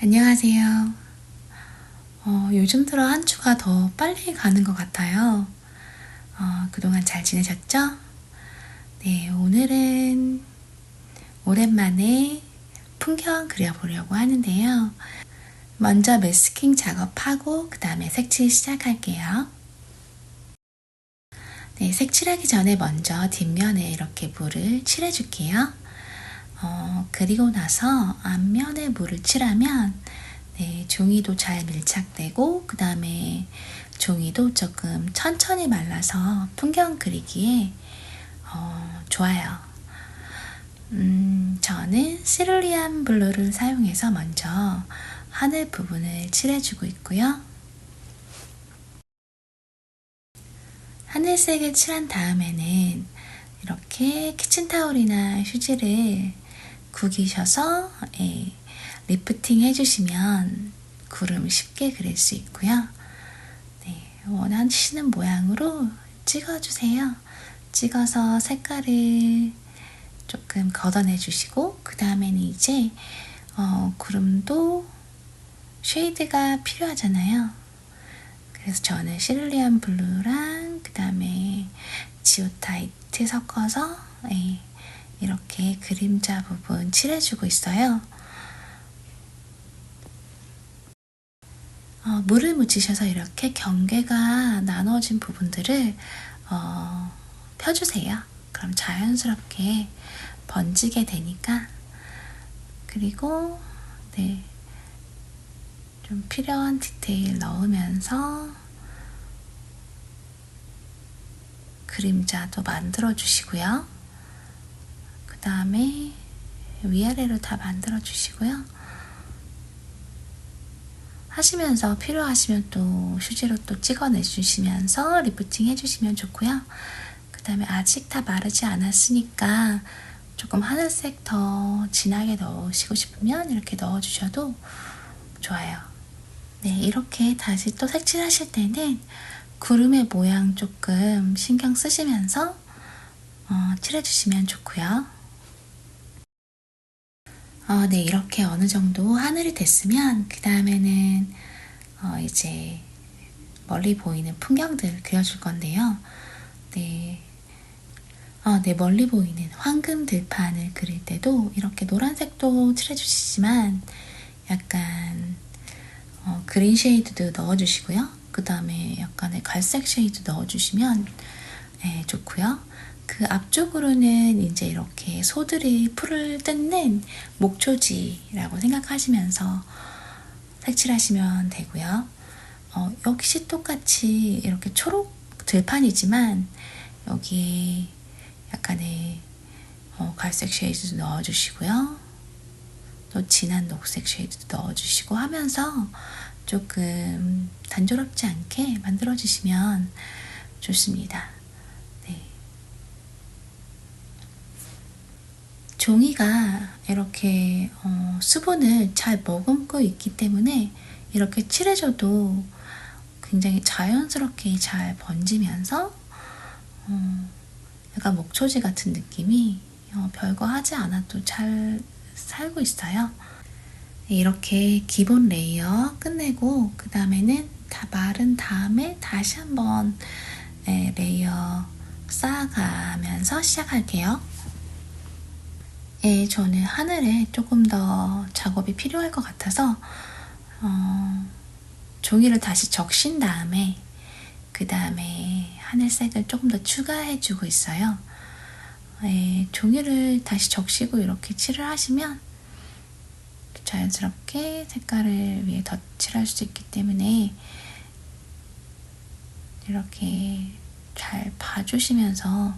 안녕하세요. 어, 요즘 들어 한 주가 더 빨리 가는 것 같아요. 어, 그동안 잘 지내셨죠? 네, 오늘은 오랜만에 풍경 그려보려고 하는데요. 먼저 매스킹 작업하고 그 다음에 색칠 시작할게요. 네, 색칠하기 전에 먼저 뒷면에 이렇게 물을 칠해줄게요. 어, 그리고 나서 앞면에 물을 칠하면 네, 종이도 잘 밀착되고 그 다음에 종이도 조금 천천히 말라서 풍경 그리기에 어, 좋아요. 음, 저는 시룰리안 블루를 사용해서 먼저 하늘 부분을 칠해주고 있고요. 하늘색을 칠한 다음에는 이렇게 키친타올이나 휴지를 구기셔서 예, 리프팅 해주시면 구름 쉽게 그릴 수 있고요. 네, 원하시는 모양으로 찍어주세요. 찍어서 색깔을 조금 걷어내 주시고 그 다음에는 이제 어, 구름도 쉐이드가 필요하잖아요. 그래서 저는 시를리안 블루랑 그 다음에 지오타이트 섞어서 예, 이렇게 그림자 부분 칠해주고 있어요. 어, 물을 묻히셔서 이렇게 경계가 나눠진 부분들을 어, 펴주세요. 그럼 자연스럽게 번지게 되니까 그리고 네, 좀 필요한 디테일 넣으면서 그림자도 만들어 주시고요. 그 다음에 위아래로 다 만들어 주시고요. 하시면서 필요하시면 또 휴지로 또 찍어내 주시면서 리프팅 해주시면 좋고요. 그 다음에 아직 다 마르지 않았으니까 조금 하늘색 더 진하게 넣으시고 싶으면 이렇게 넣어 주셔도 좋아요. 네, 이렇게 다시 또 색칠하실 때는 구름의 모양 조금 신경 쓰시면서 어, 칠해주시면 좋고요. 어, 네, 이렇게 어느 정도 하늘이 됐으면 그 다음에는 어, 이제 멀리 보이는 풍경들 그려줄 건데요. 네, 어, 네, 멀리 보이는 황금 들판을 그릴 때도 이렇게 노란색도 칠해주시지만 약간 어, 그린 쉐이드도 넣어주시고요. 그 다음에 약간의 갈색 쉐이드 넣어주시면 네, 좋고요. 그 앞쪽으로는 이제 이렇게 소들이 풀을 뜯는 목초지라고 생각하시면서 색칠하시면 되고요. 어, 역시 똑같이 이렇게 초록 들판이지만 여기에 약간의 어, 갈색 쉐이드도 넣어주시고요. 또 진한 녹색 쉐이드도 넣어주시고 하면서 조금 단조롭지 않게 만들어주시면 좋습니다. 종이가 이렇게 어, 수분을 잘 머금고 있기 때문에 이렇게 칠해줘도 굉장히 자연스럽게 잘 번지면서 어, 약간 목초지 같은 느낌이 어, 별거 하지 않아도 잘 살고 있어요. 이렇게 기본 레이어 끝내고 그 다음에는 다 마른 다음에 다시 한번 네, 레이어 쌓아가면서 시작할게요. 예, 저는 하늘에 조금 더 작업이 필요할 것 같아서 어, 종이를 다시 적신 다음에 그 다음에 하늘색을 조금 더 추가해 주고 있어요. 예, 종이를 다시 적시고 이렇게 칠을 하시면 자연스럽게 색깔을 위에 덧칠할 수 있기 때문에 이렇게 잘 봐주시면서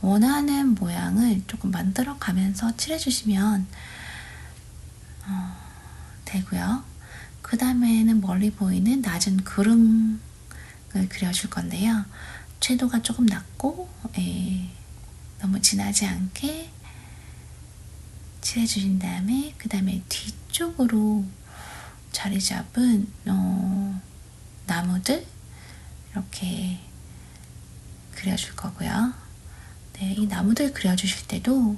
원하는 모양을 조금 만들어 가면서 칠해주시면 어, 되고요. 그 다음에는 멀리 보이는 낮은 구름을 그려줄 건데요. 채도가 조금 낮고 에, 예, 너무 진하지 않게 칠해주신 다음에 그 다음에 뒤쪽으로 자리 잡은 어, 나무들 이렇게 그려줄 거고요. 네, 이 나무들 그려주실 때도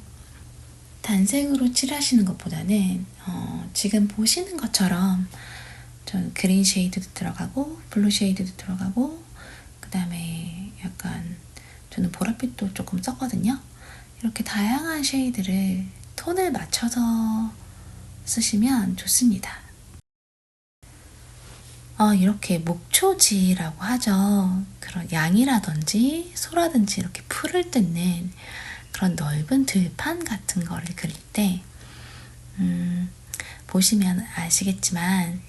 단색으로 칠하시는 것보다는 어, 지금 보시는 것처럼 전 그린 쉐이드도 들어가고 블루 쉐이드도 들어가고 그 다음에 약간 저는 보랏빛도 조금 썼거든요. 이렇게 다양한 쉐이드를 톤을 맞춰서 쓰시면 좋습니다. 어, 이렇게 목초지라고 하죠. 그런 양이라든지 소라든지 이렇게 풀을 뜯는 그런 넓은 들판 같은 거를 그릴 때, 음, 보시면 아시겠지만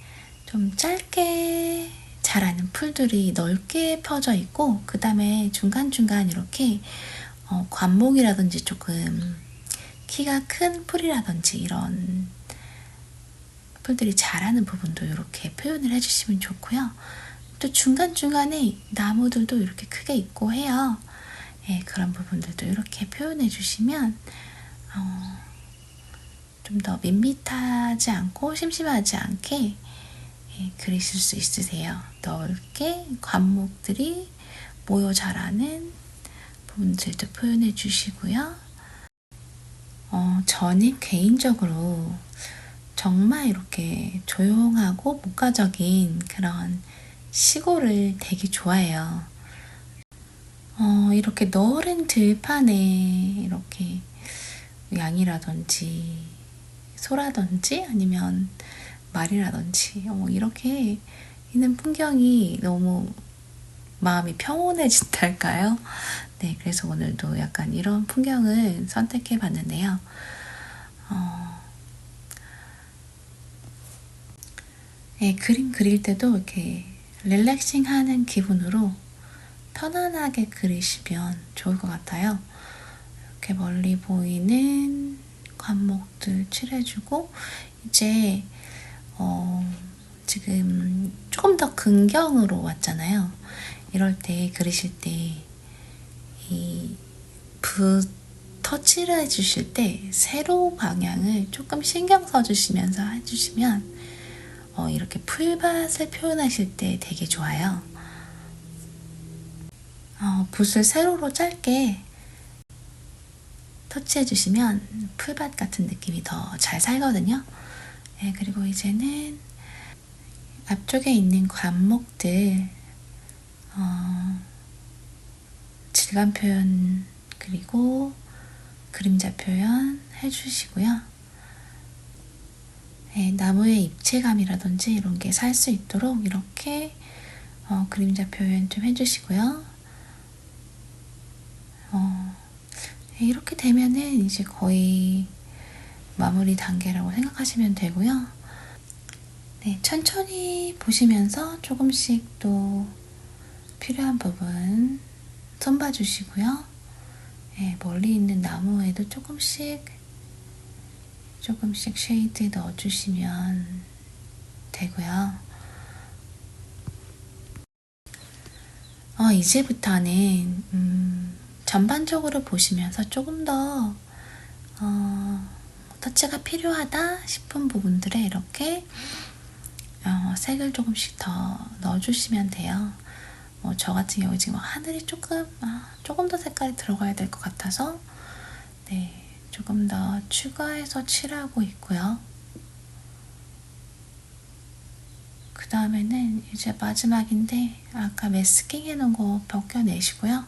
좀 짧게 자라는 풀들이 넓게 펴져 있고, 그 다음에 중간중간 이렇게 어, 관목이라든지 조금 키가 큰 풀이라든지 이런 풀들이 자라는 부분도 이렇게 표현을 해주시면 좋고요. 또 중간중간에 나무들도 이렇게 크게 있고 해요. 예, 그런 부분들도 이렇게 표현해 주시면 어, 좀더 밋밋하지 않고 심심하지 않게 예, 그리실 수 있으세요. 넓게 관목들이 모여 자라는 부분들도 표현해 주시고요. 어, 저는 개인적으로 정말 이렇게 조용하고 목가적인 그런 시골을 되게 좋아해요. 어, 이렇게 너른 들판에 이렇게 양이라든지 소라든지 아니면 말이라든지 어, 이렇게 있는 풍경이 너무 마음이 평온해진달까요? 네, 그래서 오늘도 약간 이런 풍경을 선택해 봤는데요. 어, 네, 그림 그릴 때도 이렇게 릴렉싱 하는 기분으로 편안하게 그리시면 좋을 것 같아요. 이렇게 멀리 보이는 관목들 칠해주고, 이제, 어, 지금 조금 더 긍경으로 왔잖아요. 이럴 때 그리실 때, 이, 붓, 터치를 해주실 때, 세로 방향을 조금 신경 써주시면서 해주시면, 어, 이렇게 풀밭을 표현하실 때 되게 좋아요. 어, 붓을 세로로 짧게 터치해 주시면 풀밭 같은 느낌이 더 잘 살거든요. 네, 그리고 이제는 앞쪽에 있는 관목들 어, 질감 표현 그리고 그림자 표현 해주시고요. 네, 나무의 입체감이라든지 이런 게 살 수 있도록 이렇게 어, 그림자 표현 좀 해주시고요. 어, 네, 이렇게 되면은 이제 거의 마무리 단계라고 생각하시면 되고요. 네, 천천히 보시면서 조금씩 또 필요한 부분 손봐 주시고요. 네, 멀리 있는 나무에도 조금씩 조금씩 쉐이드 넣어주시면 되고요. 어, 이제부터는 음, 전반적으로 보시면서 조금 더 어, 터치가 필요하다 싶은 부분들에 이렇게 어, 색을 조금씩 더 넣어주시면 돼요. 뭐 저 같은 경우 지금 하늘이 조금 아, 조금 더 색깔이 들어가야 될 것 같아서 네 조금 더 추가해서 칠하고 있고요. 그 다음에는 이제 마지막인데 아까 매스킹 해놓은 거 벗겨내시고요.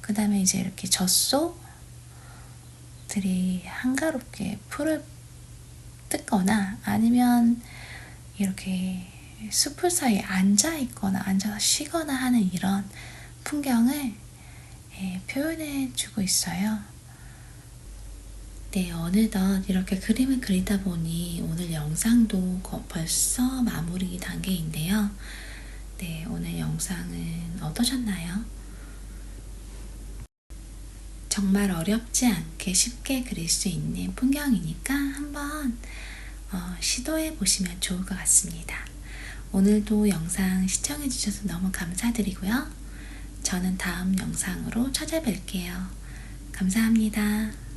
그 다음에 이제 이렇게 젖소들이 한가롭게 풀을 뜯거나 아니면 이렇게 숲풀 사이에 앉아 있거나 앉아서 쉬거나 하는 이런 풍경을 예, 표현해 주고 있어요. 네, 어느덧 이렇게 그림을 그리다 보니 오늘 영상도 벌써 마무리 단계인데요. 네, 오늘 영상은 어떠셨나요? 정말 어렵지 않게 쉽게 그릴 수 있는 풍경이니까 한번 어, 시도해 보시면 좋을 것 같습니다. 오늘도 영상 시청해 주셔서 너무 감사드리고요. 저는 다음 영상으로 찾아뵐게요. 감사합니다.